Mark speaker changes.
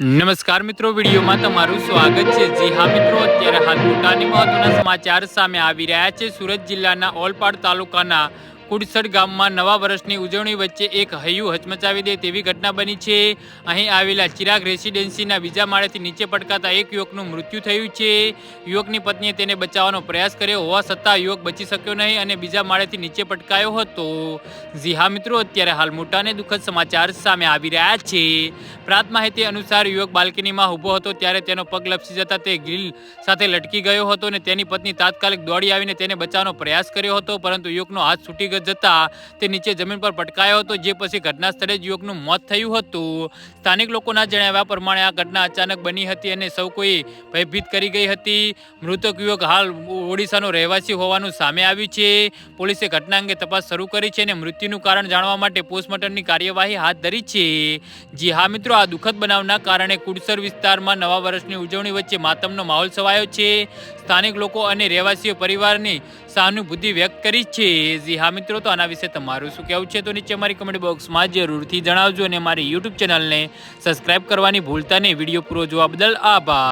Speaker 1: નમસ્કાર મિત્રો, વિડીયોમાં તમારું સ્વાગત છે. જી હા મિત્રો, અત્યારે હાલ મોટાની મહત્વના સમાચાર સામે આવી રહ્યા છે. સુરત જિલ્લાના ઓલપાડ તાલુકાના કુડસડ ગામમાં નવા વર્ષની ઉજવણી વચ્ચે એક હૈયું હચમચાવી દે તેવી ઘટના બની છે. અહીં આવેલા ચિરાગ રેસિડેન્સીના બીજા માળેથી નીચે પટકાતા એક યુવકનું મૃત્યુ થયું છે. યુવકની પત્નીએ તેને બચાવવાનો પ્રયાસ કર્યો હોવા છતાં યુવક બચી શક્યો નહીં અને બીજા માળેથી નીચે પટકાયો હતો. જી હા મિત્રો, અત્યારે હાલ મોટા અને દુઃખદ સમાચાર સામે આવી રહ્યા છે. પ્રાપ્ત માહિતી અનુસાર યુવક બાલ્કનીમાં ઊભો હતો ત્યારે તેનો પગ લપસી જતા તે ગ્રીલ સાથે લટકી ગયો હતો અને તેની પત્ની તાત્કાલિક દોડી આવીને તેને બચાવવાનો પ્રયાસ કર્યો હતો, પરંતુ યુવકનો હાથ છૂટી ગ- જતા તે નીચે જમીન પર પટકાયો હતો, જે પછી ઘટના સ્થળે જ યુવકનું મોત થયું હતું. સ્થાનિક લોકોના જણાવ્યા પ્રમાણે આ ઘટના અચાનક બની હતી અને સૌ કોઈ ભયભીત કરી ગઈ હતી. મૃતક યુવક હાલ ઓડિશાનો રહેવાસી હોવાનું સામે આવ્યું છે. પોલીસે ઘટના અંગે તપાસ શરૂ કરી છે અને મૃત્યુનું કારણ જાણવા માટે પોસ્ટમોર્ટમની કાર્યવાહી હાથ ધરી છે. જી હા મિત્રો, આ દુઃખદ બનાવના કારણે કુડસર વિસ્તારમાં નવા વર્ષની ઉજવણી વચ્ચે માતમનો માહોલ છવાયો છે. સ્થાનિક લોકો અને રહેવાસીઓ પરિવારની સહાનુભૂતિ વ્યક્ત કરી છે. જી હા મિત્રો, તો આના વિશે તમારું શું કહેવું છે? તો નીચે મારી કમેન્ટ બોક્સમાં જરૂરથી જણાવજો અને મારી યુટ્યુબ ચેનલને સબસ્ક્રાઇબ કરવાની ભૂલતા નહીં. વીડિયો પૂરો જોવા બદલ આભાર.